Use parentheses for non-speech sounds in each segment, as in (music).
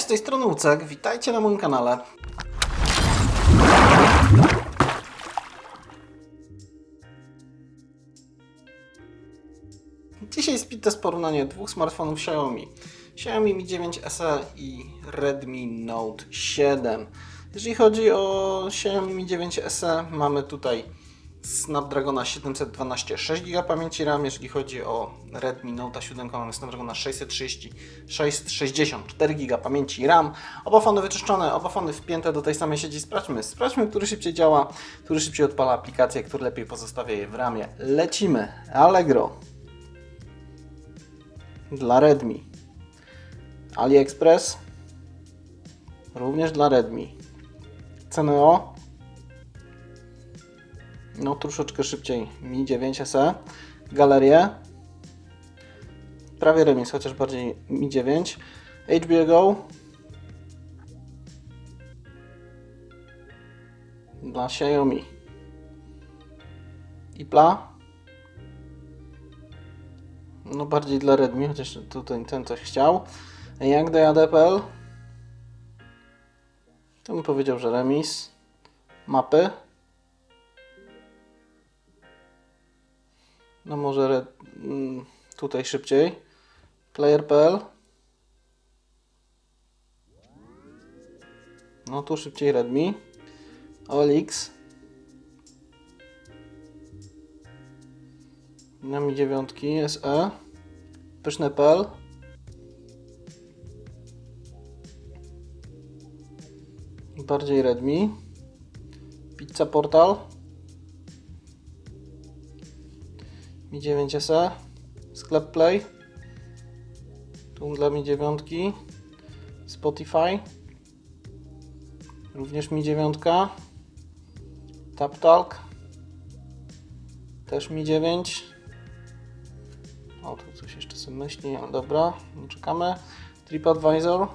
Cześć, z tej strony Ucek, witajcie na moim kanale. Dzisiaj speed test porównanie dwóch smartfonów Xiaomi. Xiaomi Mi 9 SE i Redmi Note 7. Jeżeli chodzi o Xiaomi Mi 9 SE, mamy tutaj Snapdragona 712 6 GB pamięci RAM. Jeżeli chodzi o Redmi Note 7, mamy Snapdragona 630 664 GB pamięci RAM. Oba fony wyczyszczone, oba fony wpięte do tej samej sieci. Sprawdźmy, sprawdźmy, który szybciej działa, który szybciej odpala aplikację, który lepiej pozostawia je w ramie. Lecimy. Allegro dla Redmi. AliExpress również dla Redmi. CNO no troszeczkę szybciej Mi 9 SE. Galerię prawie remis, chociaż bardziej Mi 9. HBO Go dla Xiaomi. Ipla no bardziej dla Redmi, chociaż tutaj ten coś chciał. Jak do ADPL? To bym powiedział, że remis. Mapy. No może mm, tutaj szybciej. Player.pl. No tu szybciej Redmi. OLX. Na mi dziewiątki SE. Pyszne.pl. Bardziej Redmi. Pizza Portal. Mi 9 SE. Sklep Play. Tu dla Mi dziewiątki. Spotify. Również Mi dziewiątka. TapTalk. Też Mi 9. O, tu coś jeszcze sobie myśli, ale dobra, nie czekamy. TripAdvisor.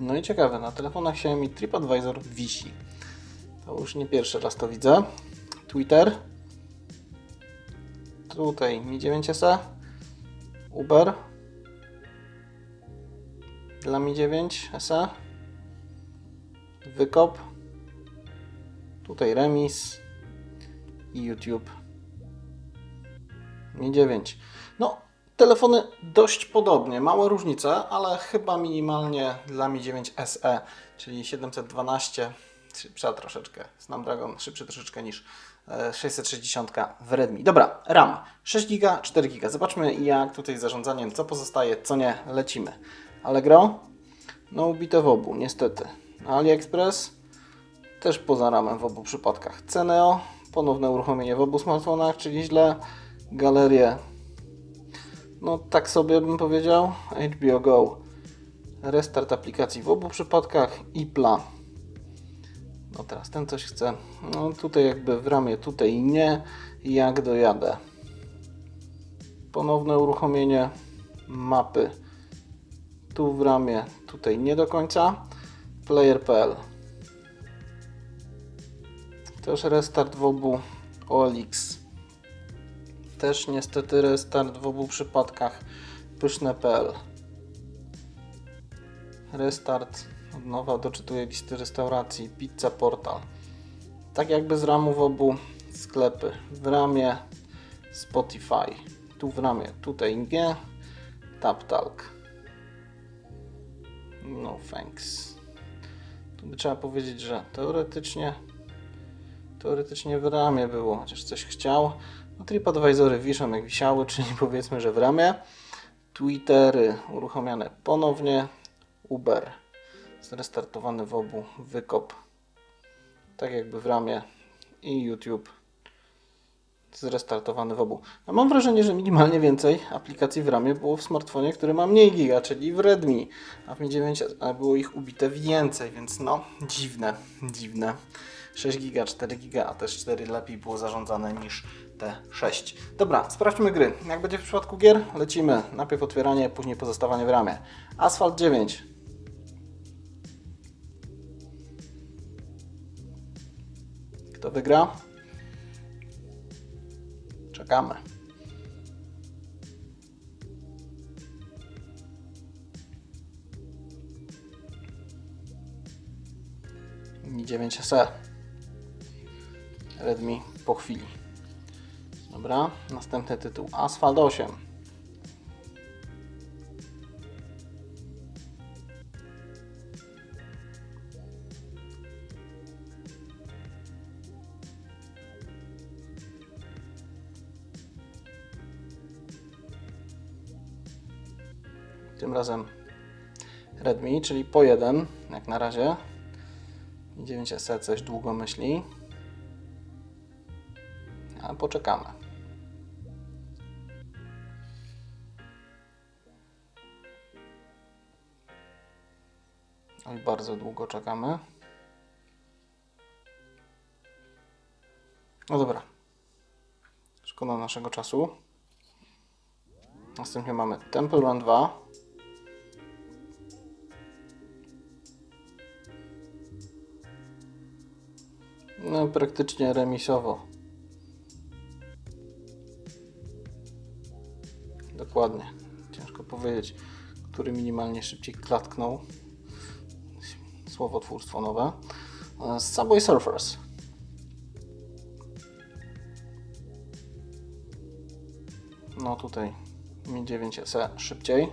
No i ciekawe, na telefonach Xiaomi TripAdvisor wisi. To już nie pierwszy raz to widzę. Twitter. Tutaj Mi 9 SE. Uber. Dla Mi 9 SE. Wykop. Tutaj remis i YouTube. Mi 9. No, telefony dość podobnie, małe różnice, ale chyba minimalnie dla Mi 9 SE, czyli 712, szybsza troszeczkę, Snapdragon szybszy troszeczkę niż e, 660 w Redmi. Dobra, RAM 6 GB, 4 GB. Zobaczmy jak tutaj zarządzaniem, co pozostaje, co nie, lecimy. Allegro, no ubite w obu, niestety. AliExpress, też poza ramem w obu przypadkach. Ceneo, ponowne uruchomienie w obu smartfonach, czyli źle. Galerię, no tak sobie bym powiedział. HBO Go, restart aplikacji w obu przypadkach. Ipla, no teraz ten coś chce. No tutaj jakby w ramie, tutaj nie. Jak dojadę. Ponowne uruchomienie mapy. Tu w ramie, tutaj nie do końca. Player.pl też restart w obu OLX. Też niestety restart w obu przypadkach pyszne.pl. Restart od nowa doczytuję listy restauracji Pizza Portal. Tak jakby z ramu w obu sklepy. W ramie Spotify. Tu w ramie, tutaj nie. TapTalk. No thanks. Tu by trzeba powiedzieć, że teoretycznie teoretycznie w ramie było, chociaż coś chciał. No, TripAdvisory wiszą jak wisiały, (laughs) czyli powiedzmy, że w ramie. Twittery uruchomione ponownie. Uber zrestartowany w obu. Wykop tak jakby w ramie. I YouTube zrestartowany w obu. No mam wrażenie, że minimalnie więcej aplikacji w ramie było w smartfonie, który ma mniej giga, czyli w Redmi, a w Mi 9 było ich ubite więcej, więc no dziwne, dziwne. 6 giga, 4 giga, a też 4 lepiej było zarządzane niż te 6. Dobra, sprawdźmy gry. Jak będzie w przypadku gier, lecimy. Najpierw otwieranie, później pozostawanie w ramie. Asfalt 9. Kto wygra? Czekamy. i 9SE. Redmi po chwili. Dobra, następny tytuł Asphalt 8. Tym razem Redmi, czyli po jeden, jak na razie. 9 SE coś długo myśli. Poczekamy. Oj, bardzo długo czekamy. No dobra. Szkoda naszego czasu. Następnie mamy Temple Run 2. No, praktycznie remisowo. Dokładnie. Ciężko powiedzieć, który minimalnie szybciej klatknął. Słowotwórstwo nowe. E, Subway Surfers. No tutaj Mi 9 SE szybciej.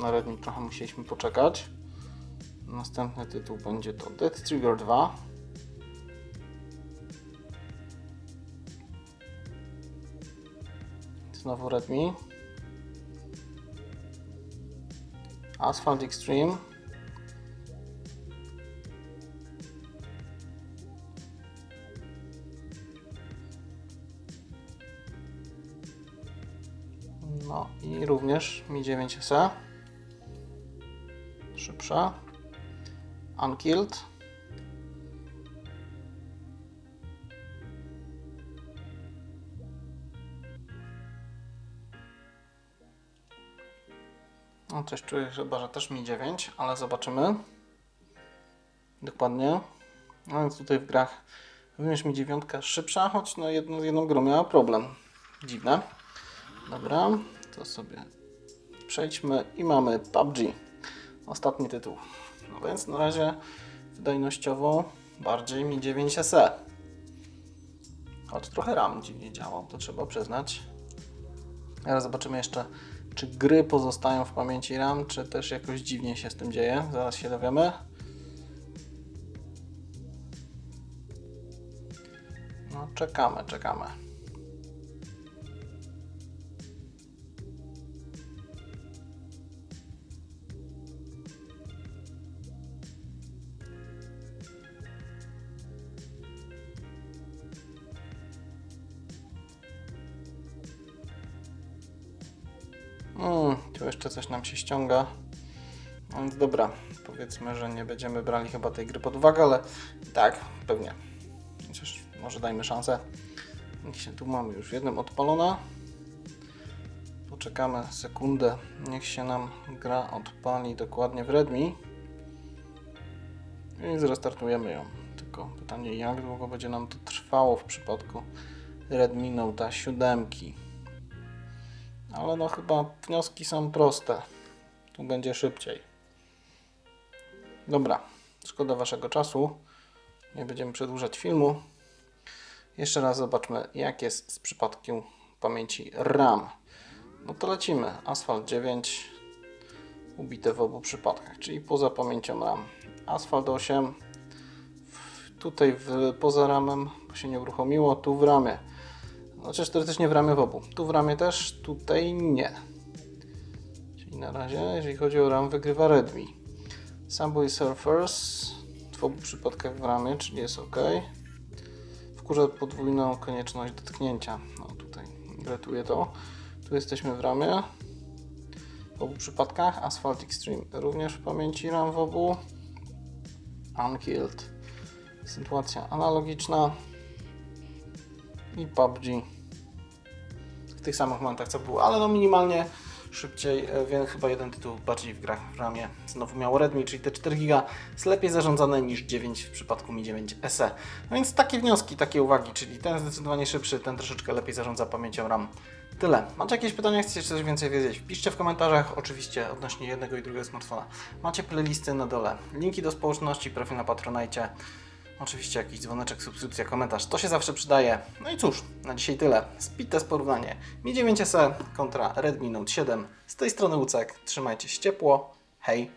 Na Redmi trochę musieliśmy poczekać. Następny tytuł będzie to Death Trigger 2. Znowu Redmi. Asphalt Extreme. No i również Mi 9 SE. Szybsza. Unkilled. No coś czuję chyba, że też mi 9, ale zobaczymy. Dokładnie. No więc tutaj w grach również mi dziewiątka szybsza, choć no jedno, z jedną grą miała problem. Dziwne. Dobra, to sobie przejdźmy i mamy PUBG. Ostatni tytuł. No więc na razie wydajnościowo bardziej mi 9 SE. Choć trochę RAM dziwnie działał, to trzeba przyznać. Teraz zobaczymy jeszcze, czy gry pozostają w pamięci RAM, czy też jakoś dziwnie się z tym dzieje. Zaraz się dowiemy. No, czekamy, czekamy. Tu jeszcze coś nam się ściąga. Więc dobra, powiedzmy, że nie będziemy brali chyba tej gry pod uwagę, ale tak, pewnie. Chociaż może dajmy szansę. Niech się tu mamy już w jednym odpalona. Poczekamy sekundę, niech się nam gra odpali dokładnie w Redmi. I zrestartujemy ją. Tylko pytanie, jak długo będzie nam to trwało w przypadku Redmi Note 7. Ale no chyba wnioski są proste. Tu będzie szybciej. Dobra, szkoda Waszego czasu. Nie będziemy przedłużać filmu. Jeszcze raz zobaczmy, jak jest z przypadkiem pamięci RAM. No to lecimy. Asphalt 9 ubite w obu przypadkach, czyli poza pamięcią RAM. Asphalt 8 w- tutaj w, poza ramem, bo się nie uruchomiło, tu w ramie. Znaczy teoretycznie w ramie w obu. Tu w ramie też, tutaj nie. Czyli na razie, jeżeli chodzi o RAM, wygrywa Redmi. Subway Surfers w obu przypadkach w ramie, czyli jest ok. Wkurza podwójną konieczność dotknięcia. No tutaj gratuluję to. Tu jesteśmy w ramie. W obu przypadkach. Asphalt Extreme również w pamięci RAM w obu. Unkilled. Sytuacja analogiczna. I PUBG tych samych momentach co było, ale no minimalnie szybciej, e, więc chyba jeden tytuł bardziej w grach w ramie znowu miało Redmi, czyli te 4 GB jest lepiej zarządzane niż 9 w przypadku Mi 9 SE. No więc takie wnioski, takie uwagi, czyli ten zdecydowanie szybszy, ten troszeczkę lepiej zarządza pamięcią RAM. Tyle. Macie jakieś pytania, chcecie coś więcej wiedzieć? Piszcie w komentarzach, oczywiście odnośnie jednego i drugiego smartfona. Macie playlisty na dole, linki do społeczności, profil na Patronite. Oczywiście jakiś dzwoneczek, subskrypcja, komentarz, to się zawsze przydaje. No i cóż, na dzisiaj tyle. Speed test porównanie Mi 9 SE kontra Redmi Note 7. Z tej strony Łucek, trzymajcie się ciepło, hej!